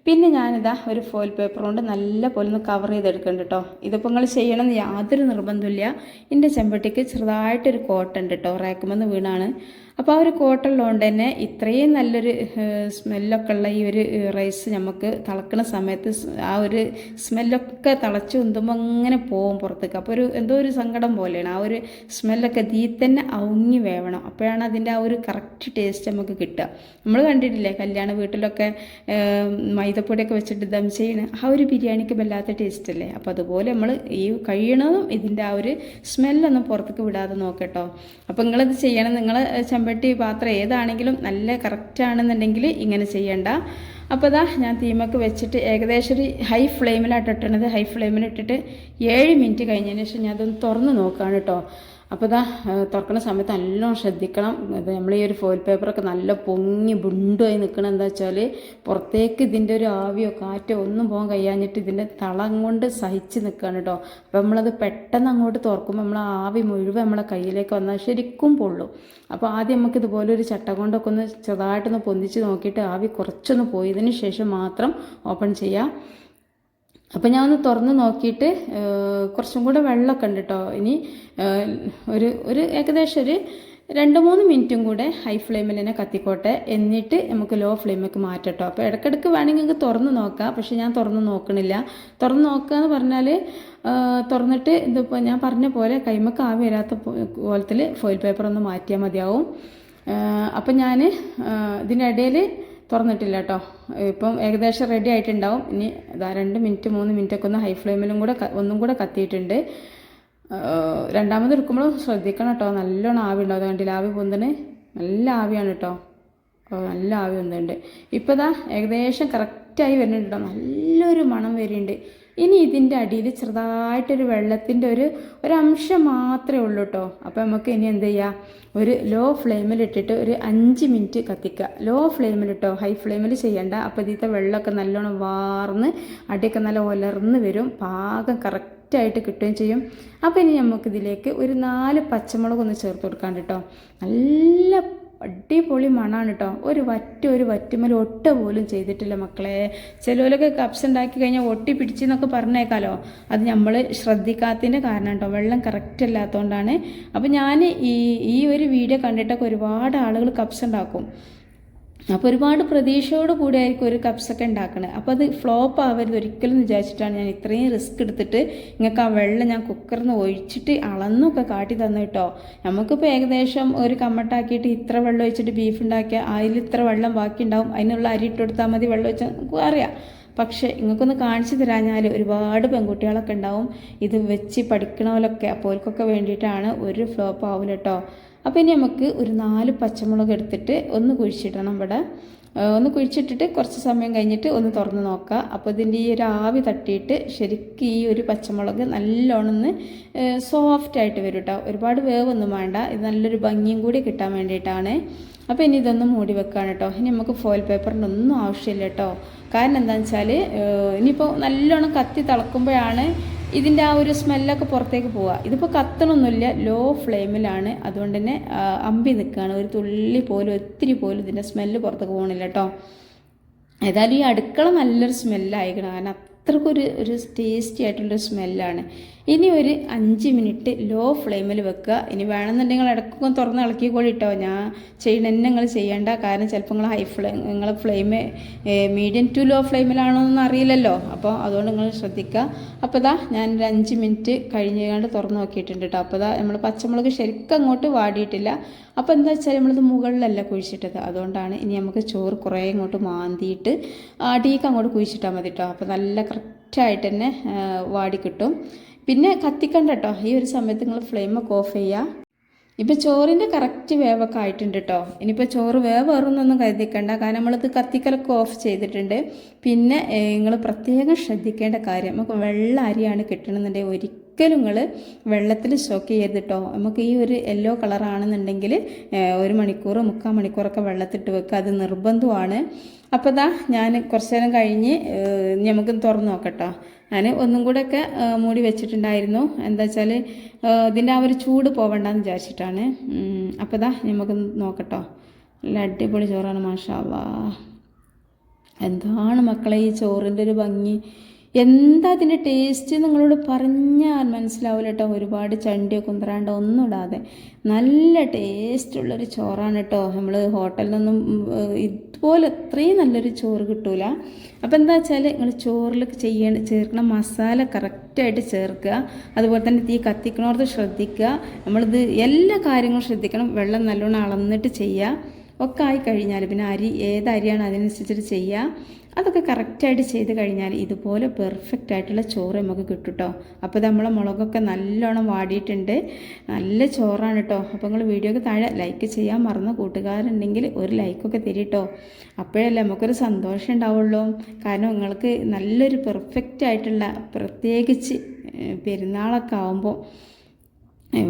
പിന്നെ ഞാനിതാ ഒരു ഫോയിൽ പേപ്പർ കൊണ്ട് നല്ല പോലെ ഒന്ന് കവർ ചെയ്തെടുക്കുന്നുണ്ട് കേട്ടോ ഇതിപ്പോൾ നിങ്ങൾ ചെയ്യണമെന്ന് യാതൊരു നിർബന്ധമില്ല എന്റെ ചെമ്പട്ടിക്ക് ചെറുതായിട്ടൊരു കോട്ടുണ്ട് കേട്ടോ റാക്കുമെന്ന് വീണാണ്. അപ്പോൾ ആ ഒരു കോട്ടുള്ളതുകൊണ്ട് തന്നെ ഇത്രയും നല്ലൊരു സ്മെല്ലൊക്കെ ഉള്ള ഈ ഒരു റൈസ് നമുക്ക് തിളക്കുന്ന സമയത്ത് ആ ഒരു സ്മെല്ലൊക്കെ തിളച്ച് ഉന്തുമ്പോൾ അങ്ങനെ പോകും പുറത്തേക്ക്. അപ്പോൾ ഒരു എന്തോ ഒരു സങ്കടം പോലെയാണ്. ആ ഒരു സ്മെല്ലൊക്കെ തീ തന്നെ ഔങ്ങി വേവണം. അപ്പോഴാണ് അതിന്റെ ആ ഒരു കറക്റ്റ് ടേസ്റ്റ് നമുക്ക് കിട്ടുക. നമ്മൾ കണ്ടിട്ടില്ലേ കല്യാണ വീട്ടിലൊക്കെ മൈദപ്പൊടിയൊക്കെ വെച്ചിട്ട് ദം ചെയ്യണ ആ ഒരു ബിരിയാണിക്ക് വല്ലാത്ത ടേസ്റ്റ് അല്ലേ? അപ്പോൾ അതുപോലെ നമ്മൾ ഈ കഴിയണതും ഇതിന്റെ ആ ഒരു സ്മെല്ലൊന്നും പുറത്തേക്ക് വിടാതെ നോക്കട്ടോ. അപ്പോൾ നിങ്ങളിത് ചെയ്യണം. നിങ്ങൾ ചെമ്പട്ടി പാത്രം ഏതാണെങ്കിലും നല്ല കറക്റ്റാണെന്നുണ്ടെങ്കിൽ ഇങ്ങനെ ചെയ്യണ്ട. അപ്പോൾ ഇതാ ഞാൻ തീമൊക്കെ വെച്ചിട്ട് ഏകദേശം ഒരു ഹൈ ഫ്ലെയിമിലായിട്ട് ഇട്ടണത് ഹൈ ഫ്ലെയിമിലിട്ടിട്ട് ഏഴ് മിനിറ്റ് കഴിഞ്ഞതിന് ശേഷം ഞാൻ അതൊന്ന് തുറന്ന് നോക്കുകയാണ് കേട്ടോ അപ്പോൾ ഇതാ തുറക്കുന്ന സമയത്ത് നല്ലോണം ശ്രദ്ധിക്കണം. അത് നമ്മൾ ഈ ഒരു ഫോയിൽ പേപ്പറൊക്കെ നല്ല പൊങ്ങി ബുണ്ടുമായി നിൽക്കണം എന്താ വെച്ചാൽ പുറത്തേക്ക് ഇതിന്റെ ഒരു ആവിയോ കാറ്റോ ഒന്നും പോകാൻ കഴിയാഞ്ഞിട്ട് ഇതിന്റെ തളം കൊണ്ട് സഹിച്ച് നിൽക്കുകയാണ് കേട്ടോ അപ്പോൾ നമ്മളത് പെട്ടെന്ന് അങ്ങോട്ട് തുറക്കുമ്പോൾ നമ്മൾ ആവി മുഴുവൻ നമ്മളെ കയ്യിലേക്ക് വന്നാൽ ശരിക്കും പൊള്ളും. അപ്പോൾ ആദ്യം നമുക്ക് ഇതുപോലെ ഒരു ചട്ട കൊണ്ടൊക്കെ ഒന്ന് ചെറുതായിട്ടൊന്ന് പൊന്തിച്ച് നോക്കിയിട്ട് ആവി കുറച്ചൊന്ന് പോയതിന് ശേഷം മാത്രം ഓപ്പൺ ചെയ്യാം. അപ്പോൾ ഞാൻ ഒന്ന് തുറന്ന് നോക്കിയിട്ട് കുറച്ചും കൂടെ വെള്ളമൊക്കെ ഉണ്ട് കേട്ടോ ഇനി ഒരു ഒരു ഏകദേശം ഒരു രണ്ട് മൂന്ന് മിനിറ്റും കൂടെ ഹൈ ഫ്ലെയിമിൽ തന്നെ കത്തിക്കോട്ടെ. എന്നിട്ട് നമുക്ക് ലോ ഫ്ലെയിമൊക്കെ മാറ്റട്ടോ അപ്പോൾ ഇടയ്ക്കിടയ്ക്ക് വേണമെങ്കിൽ നിങ്ങൾക്ക് തുറന്ന് നോക്കാം. പക്ഷെ ഞാൻ തുറന്ന് നോക്കണില്ല. തുറന്ന് നോക്കുക എന്ന് പറഞ്ഞാൽ തുറന്നിട്ട് ഇതിപ്പോൾ ഞാൻ പറഞ്ഞ പോലെ കൈമക്ക് ആവി വരാത്ത കോലത്തിൽ ഫോയിൽ പേപ്പർ ഒന്ന് മാറ്റിയാൽ മതിയാവും. അപ്പം ഞാൻ ഇതിന്റെ ഇടയിൽ തുറന്നിട്ടില്ല കേട്ടോ ഇപ്പം ഏകദേശം റെഡി ആയിട്ടുണ്ടാവും. ഇനി ഇതാ രണ്ട് മിനിറ്റ് മൂന്ന് മിനിറ്റ് ഒക്കെ ഒന്ന് ഹൈ ഫ്ലെയിമിലും കൂടെ ഒന്നും കൂടെ കത്തിയിട്ടുണ്ട്. രണ്ടാമത് എടുക്കുമ്പോൾ ശ്രദ്ധിക്കണം കേട്ടോ നല്ലോണം ആവി ഉണ്ടാവും. കണ്ടില്ല ആവി പൊന്തണ് നല്ല ആവിയാണ് കേട്ടോ നല്ല ആവി വന്നിട്ടുണ്ട് ഇപ്പോൾ ഇതാ ഏകദേശം കറക്റ്റായി വരുന്നുണ്ട് കേട്ടോ നല്ലൊരു മണം വരുന്നുണ്ട് ഇനി ഇതിന്റെ അടിയിൽ ചെറുതായിട്ടൊരു വെള്ളത്തിന്റെ ഒരു ഒരംശം മാത്രമേ ഉള്ളൂ കേട്ടോ അപ്പോൾ നമുക്ക് ഇനി എന്ത് ചെയ്യാം? ഒരു ലോ ഫ്ലെയിമിലിട്ടിട്ട് ഒരു അഞ്ച് മിനിറ്റ് കത്തിക്കുക ലോ ഫ്ലെയിമിലിട്ടോ ഹൈ ഫ്ലെയിമിൽ ചെയ്യണ്ട. അപ്പോൾ ഇതിലത്തെ വെള്ളമൊക്കെ നല്ലോണം വാർന്ന് അടിയൊക്കെ നല്ല ഒലർന്ന് വരും. പാകം കറക്റ്റ് കറക്റ്റായിട്ട് കിട്ടുകയും ചെയ്യും. അപ്പോൾ ഇനി നമുക്കിതിലേക്ക് ഒരു നാല് പച്ചമുളക് ഒന്ന് ചേർത്ത് കൊടുക്കാൻ കേട്ടോ നല്ല അടിപൊളി മണമാണ് കേട്ടോ ഒരു വറ്റ ഒരു വറ്റുമല ഒട്ട പോലും ചെയ്തിട്ടില്ല മക്കളെ. ചിലവരൊക്കെ കപ്സ് ഉണ്ടാക്കി കഴിഞ്ഞാൽ ഒട്ടി പിടിച്ചെന്നൊക്കെ പറഞ്ഞേക്കാലോ. അത് നമ്മൾ ശ്രദ്ധിക്കാത്തതിന്റെ കാരണം കേട്ടോ വെള്ളം കറക്റ്റ് അല്ലാത്തതുകൊണ്ടാണ്. അപ്പോൾ ഞാൻ ഈ ഈ ഒരു വീഡിയോ കണ്ടിട്ടൊക്കെ ഒരുപാട് ആളുകൾ കപ്സ് ഉണ്ടാക്കും. അപ്പോൾ ഒരുപാട് പ്രതീക്ഷയോട് കൂടി ആയിരിക്കും ഒരു കപ്സൊക്കെ ഉണ്ടാക്കണത് അപ്പോൾ അത് ഫ്ലോപ്പ് ആവരുത് ഒരിക്കലും വിചാരിച്ചിട്ടാണ് ഞാൻ ഇത്രയും റിസ്ക് എടുത്തിട്ട് നിങ്ങൾക്ക് ആ വെള്ളം ഞാൻ കുക്കറിൽ നിന്ന് ഒഴിച്ചിട്ട് അളന്നൊക്കെ കാട്ടി തന്നു കേട്ടോ നമുക്കിപ്പോൾ ഏകദേശം ഒരു കമ്മട്ടാക്കിയിട്ട് ഇത്ര വെള്ളം ഒഴിച്ചിട്ട് ബീഫ് ഉണ്ടാക്കിയാൽ അതിൽ ഇത്ര വെള്ളം ബാക്കി ഉണ്ടാവും. അതിനുള്ള അരി ഇട്ട് കൊടുത്താൽ മതി വെള്ളം ഒഴിച്ചാൽ നമുക്ക് അറിയാം. പക്ഷേ നിങ്ങൾക്കൊന്ന് കാണിച്ചു തരാഞ്ഞാൽ ഒരുപാട് പെൺകുട്ടികളൊക്കെ ഉണ്ടാവും. ഇത് വെച്ച് പഠിക്കണവരൊക്കെ അപ്പോൾ അവർക്കൊക്കെ വേണ്ടിയിട്ടാണ് ഒരു ഫ്ലോപ്പ് ആവില്ല കേട്ടോ അപ്പോൾ ഇനി നമുക്ക് ഒരു നാല് പച്ചമുളക് എടുത്തിട്ട് ഒന്ന് കുഴിച്ചിടണം ഇവിടെ. ഒന്ന് കുഴിച്ചിട്ടിട്ട് കുറച്ച് സമയം കഴിഞ്ഞിട്ട് ഒന്ന് തുറന്ന് നോക്കുക അപ്പോൾ ഇതിന്റെ ഈ ഒരു ആവി തട്ടിയിട്ട് ശരിക്കും ഈ ഒരു പച്ചമുളക് നല്ലോണം ഒന്ന് സോഫ്റ്റ് ആയിട്ട് വരും കേട്ടോ ഒരുപാട് വേവൊന്നും വേണ്ട. ഇത് നല്ലൊരു ഭംഗിയും കൂടി കിട്ടാൻ വേണ്ടിയിട്ടാണ്. അപ്പോൾ ഇനി ഇതൊന്ന് മൂടി വെക്കാണ് കേട്ടോ ഇനി നമുക്ക് ഫോയിൽ പേപ്പറിന്റെ ഒന്നും ആവശ്യമില്ല കേട്ടോ കാരണം എന്താണെന്ന് വെച്ചാൽ ഇനിയിപ്പോൾ നല്ലോണം കത്തി തിളക്കുമ്പോഴാണ് ഇതിന്റെ ആ ഒരു സ്മെല്ലൊക്കെ പുറത്തേക്ക് പോവുക ഇതിപ്പോൾ കത്തണമൊന്നുമില്ല ലോ ഫ്ലെയിമിലാണ്. അതുകൊണ്ട് തന്നെ അമ്പി നിൽക്കുകയാണ് ഒരു തുള്ളി പോലും ഒത്തിരി പോലും ഇതിന്റെ സ്മെല്ല് പുറത്തേക്ക് പോകണില്ല കേട്ടോ. ഏതായാലും ഈ അടുക്കള നല്ലൊരു സ്മെല്ലായിരിക്കണം. കാരണം അത്രക്കൊരു ഒരു ടേസ്റ്റി ആയിട്ടുള്ളൊരു സ്മെല്ലാണ്. ഇനി ഒരു അഞ്ച് മിനിറ്റ് ലോ ഫ്ലെയിമിൽ വെക്കുക. ഇനി വേണമെന്നുണ്ടെങ്കിൽ ഇടക്കൊക്കെ തുറന്ന് ഇളക്കിക്കോളി കേട്ടോ ഞാൻ ചെയ്യണം എന്നെ നിങ്ങൾ ചെയ്യേണ്ട കാരണം ചിലപ്പോൾ നിങ്ങൾ ഹൈ ഫ്ലെയിം നിങ്ങൾ ഫ്ലെയിം മീഡിയം ടു ലോ ഫ്ലെയിമിലാണോ എന്ന് അറിയില്ലല്ലോ. അപ്പോൾ അതുകൊണ്ട് നിങ്ങൾ ശ്രദ്ധിക്കുക. അപ്പോൾ ഇതാ ഞാൻ ഒരു അഞ്ച് മിനിറ്റ് കഴിഞ്ഞ് കണ്ട് തുറന്ന് നോക്കിയിട്ടുണ്ട് കേട്ടോ. അപ്പോൾ ഇതാ നമ്മൾ പച്ചമുളക് ശരിക്കും അങ്ങോട്ട് വാടിയിട്ടില്ല. അപ്പോൾ എന്താ വെച്ചാൽ നമ്മളിത് മുകളിലല്ല കുഴിച്ചിട്ടത്. അതുകൊണ്ടാണ് ഇനി നമുക്ക് ചോറ് കുറേ ഇങ്ങോട്ട് മാന്തിയിട്ട് അടിയിലേക്ക് അങ്ങോട്ട് കുഴിച്ചിട്ടാൽ മതി കേട്ടോ. അപ്പോൾ നല്ല കറക്റ്റായിട്ട് തന്നെ വാടി കിട്ടും. പിന്നെ കത്തിക്കണ്ട കേട്ടോ ഈ ഒരു സമയത്ത് നിങ്ങൾ ഫ്ലെയിമൊക്കെ ഓഫ് ചെയ്യുക ഇപ്പം ചോറിന്റെ കറക്റ്റ് വേവൊക്കെ ആയിട്ടുണ്ട് കേട്ടോ ഇനിയിപ്പോൾ ചോറ് വേവ് ഏറുന്നൊന്നും കരുതിക്കണ്ട. കാരണം നമ്മളിത് കത്തിക്കലൊക്കെ ഓഫ് ചെയ്തിട്ടുണ്ട്. പിന്നെ നിങ്ങൾ പ്രത്യേകം ശ്രദ്ധിക്കേണ്ട കാര്യം നമുക്ക് വെള്ള അരിയാണ് കിട്ടണമെന്നുണ്ടെങ്കിൽ ഒരിക്കലും നിങ്ങൾ വെള്ളത്തിൽ സ്റ്റോക്ക് ചെയ്യരുത് കേട്ടോ നമുക്ക് ഈ ഒരു യെല്ലോ കളറാണെന്നുണ്ടെങ്കിൽ ഒരു മണിക്കൂർ മുക്കാൽ മണിക്കൂറൊക്കെ വെള്ളത്തിട്ട് വെക്കുക അത് നിർബന്ധമാണ്. അപ്പോൾ ഞാൻ കുറച്ച് നേരം കഴിഞ്ഞ് നമുക്ക് തുറന്ന് നോക്കട്ടോ ഞാൻ ഒന്നും കൂടെ ഒക്കെ മൂടി വെച്ചിട്ടുണ്ടായിരുന്നു. എന്താ വെച്ചാൽ ഇതിന്റെ ആ ഒരു ചൂട് പോവണ്ടെന്ന് വിചാരിച്ചിട്ടാണ്. അപ്പോൾ ഇതാ നമുക്ക് നോക്കട്ടോ. നല്ല അടിപൊളി ചോറാണ് മാഷാ അല്ലാ എന്താണ് മക്കളെ ഈ ചോറിന്റെ ഒരു ഭംഗി? എന്താ അതിന്റെ ടേസ്റ്റ് നിങ്ങളോട് പറഞ്ഞാൽ മനസ്സിലാവില്ല കേട്ടോ ഒരുപാട് ചണ്ടിയോ കുന്തറാണ്ടോ ഒന്നും ഇടാതെ. നല്ല ടേസ്റ്റുള്ളൊരു ചോറാണ് കേട്ടോ നമ്മൾ ഹോട്ടലിൽ നിന്നും ഇതുപോലെ അത്രയും നല്ലൊരു ചോറ് കിട്ടൂല. അപ്പോൾ എന്താ വെച്ചാൽ നിങ്ങൾ ചോറിൽ ചെയ്യണ ചേർക്കണ മസാല കറക്റ്റായിട്ട് ചേർക്കുക. അതുപോലെ തന്നെ തീ കത്തിക്കണോർത്ത് ശ്രദ്ധിക്കുക. നമ്മളിത് എല്ലാ കാര്യങ്ങളും ശ്രദ്ധിക്കണം. വെള്ളം നല്ലോണം അളന്നിട്ട് ചെയ്യുക. ഒക്കെ ആയി കഴിഞ്ഞാൽ പിന്നെ അരി ഏത് അരിയാണ് അതിനനുസരിച്ചിട്ട് ചെയ്യുക. അതൊക്കെ കറക്റ്റായിട്ട് ചെയ്ത് കഴിഞ്ഞാൽ ഇതുപോലെ പെർഫെക്റ്റ് ആയിട്ടുള്ള ചോറ് നമുക്ക് കിട്ടും കേട്ടോ അപ്പോൾ നമ്മളെ മുളകൊക്കെ നല്ലോണം വാടിയിട്ടുണ്ട്. നല്ല ചോറാണ് കേട്ടോ അപ്പോൾ നിങ്ങൾ വീഡിയോക്ക് താഴെ ലൈക്ക് ചെയ്യാൻ മറന്ന കൂട്ടുകാരുണ്ടെങ്കിൽ ഒരു ലൈക്കൊക്കെ തരി കേട്ടോ അപ്പോഴല്ലേ നമുക്കൊരു സന്തോഷം ഉണ്ടാവുള്ളൂ. കാരണം നിങ്ങൾക്ക് നല്ലൊരു പെർഫെക്റ്റ് ആയിട്ടുള്ള പ്രത്യേകിച്ച് പെരുന്നാളൊക്കെ ആകുമ്പോൾ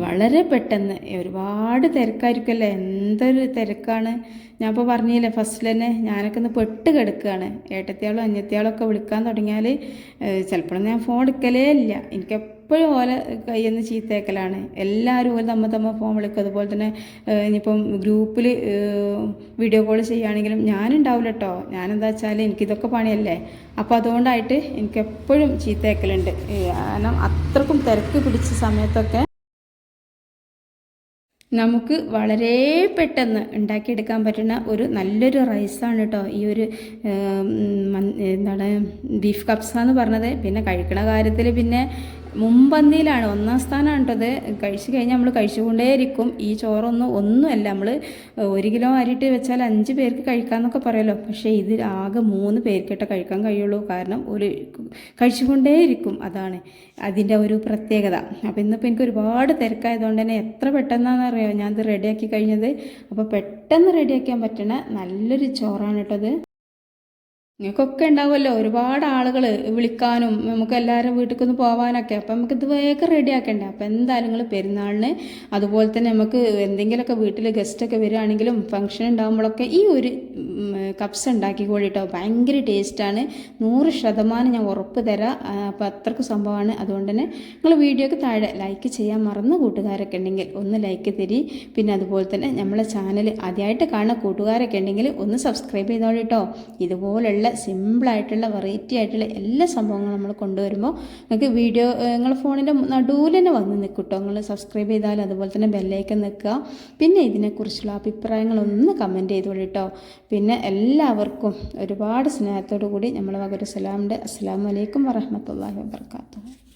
വളരെ പെട്ടെന്ന്. ഒരുപാട് തിരക്കായിരിക്കുമല്ലേ? എന്തൊരു തിരക്കാണ്. ഞാൻ ഇപ്പോൾ പറഞ്ഞില്ലേ ഫസ്റ്റിൽ തന്നെ ഞാനൊക്കെ ഒന്ന് പെട്ട് കിടക്കുകയാണ്. ഏട്ടത്തിയാളും അഞ്ഞത്തിയാളും ഒക്കെ വിളിക്കാൻ തുടങ്ങിയാൽ ചിലപ്പോഴൊന്നും ഞാൻ ഫോൺ എടുക്കലേ ഇല്ല. എനിക്ക് എപ്പോഴും ഓല കയ്യിൽ നിന്ന് ചീത്തയേക്കലാണ് എല്ലാവരും ഓല തമ്മ തമ്മ ഫോൺ വിളിക്കും. അതുപോലെ തന്നെ ഇനിയിപ്പം ഗ്രൂപ്പിൽ വീഡിയോ കോൾ ചെയ്യുകയാണെങ്കിലും ഞാനുണ്ടാവില്ല കേട്ടോ ഞാനെന്താ വെച്ചാൽ എനിക്കിതൊക്കെ പണിയല്ലേ. അപ്പോൾ അതുകൊണ്ടായിട്ട് എനിക്ക് എപ്പോഴും കാരണം അത്രക്കും തിരക്ക് പിടിച്ച സമയത്തൊക്കെ നമുക്ക് വളരെ പെട്ടെന്ന് ഉണ്ടാക്കിയെടുക്കാൻ പറ്റുന്ന ഒരു നല്ലൊരു റൈസാണ് കേട്ടോ ഈ ഒരു എന്താണ് ബീഫ് കപ്സ എന്ന് പറഞ്ഞത്. പിന്നെ കഴിക്കണ കാര്യത്തിൽ പിന്നെ മുമ്പന്തിയിലാണ് ഒന്നാം സ്ഥാനമാണ് കേട്ടോ അത് കഴിച്ചു കഴിഞ്ഞാൽ നമ്മൾ കഴിച്ചുകൊണ്ടേയിരിക്കും. ഈ ചോറൊന്നും ഒന്നുമല്ല. നമ്മൾ ഒരു കിലോ അരിയിട്ട് വെച്ചാൽ അഞ്ച് പേർക്ക് കഴിക്കാമെന്നൊക്കെ പറയുമല്ലോ പക്ഷേ ഇത് ആകെ മൂന്ന് പേർക്കിട്ട് കഴിക്കാൻ കഴിയുള്ളൂ. കാരണം ഒരു കഴിച്ചുകൊണ്ടേയിരിക്കും. അതാണ് അതിന്റെ ഒരു പ്രത്യേകത. അപ്പോൾ ഇന്നിപ്പോൾ എനിക്ക് ഒരുപാട് തിരക്കായതുകൊണ്ട് തന്നെ എത്ര പെട്ടെന്നാണെന്ന് അറിയാമോ ഞാനിത് റെഡിയാക്കി കഴിഞ്ഞത്. അപ്പോൾ പെട്ടെന്ന് റെഡിയാക്കാൻ പറ്റണ നല്ലൊരു ചോറാണ് കേട്ടത് നിങ്ങൾക്കൊക്കെ ഉണ്ടാവുമല്ലോ ഒരുപാട് ആളുകൾ വിളിക്കാനും നമുക്ക് എല്ലാവരും വീട്ടിൽ പോകാനൊക്കെ അപ്പം നമുക്ക് ഇത് വേഗം റെഡി ആക്കണ്ടേ? അപ്പം എന്തായാലും നിങ്ങൾ പെരുന്നാളിന് അതുപോലെ തന്നെ നമുക്ക് എന്തെങ്കിലുമൊക്കെ വീട്ടിൽ ഗസ്റ്റൊക്കെ വരികയാണെങ്കിലും ഫംഗ്ഷൻ ഉണ്ടാകുമ്പോഴൊക്കെ ഈ ഒരു കപ്സ് ഉണ്ടാക്കി കൂടിയിട്ടോ ഭയങ്കര ടേസ്റ്റാണ് നൂറ് ശതമാനം ഞാൻ ഉറപ്പ് തരാം. അപ്പം അത്രയ്ക്ക് സംഭവമാണ്. അതുകൊണ്ട് തന്നെ നിങ്ങൾ വീഡിയോക്ക് താഴെ ലൈക്ക് ചെയ്യാൻ മറന്ന കൂട്ടുകാരൊക്കെ ഉണ്ടെങ്കിൽ ഒന്ന് ലൈക്ക് തരി. പിന്നെ അതുപോലെ തന്നെ നമ്മളെ ചാനൽ ആദ്യമായിട്ട് കാണുന്ന കൂട്ടുകാരൊക്കെ ഉണ്ടെങ്കിൽ ഒന്ന് സബ്സ്ക്രൈബ് ചെയ്തോളൂ കേട്ടോ ഇതുപോലുള്ള സിമ്പിളായിട്ടുള്ള വെറൈറ്റി ആയിട്ടുള്ള എല്ലാ സംഭവങ്ങളും നമ്മൾ കൊണ്ടുവരുമ്പോൾ നിങ്ങൾക്ക് വീഡിയോ നിങ്ങൾ ഫോണിന്റെ നടുവിൽ തന്നെ വന്ന് നിൽക്കും കേട്ടോ നിങ്ങൾ സബ്സ്ക്രൈബ് ചെയ്താൽ അതുപോലെ തന്നെ ബെല്ലൈക്കൻ നിൽക്കുക. പിന്നെ ഇതിനെക്കുറിച്ചുള്ള അഭിപ്രായങ്ങളൊന്ന് കമന്റ് ചെയ്തോളൂ കേട്ടോ പിന്നെ എല്ലാവർക്കും ഒരുപാട് സ്നേഹത്തോടു കൂടി നമ്മളെ വകരു സലാമിന്റെ അസ്സാം വലൈക്കും വറഹമത്തല്ലാഹി വാബർക്കാത്തു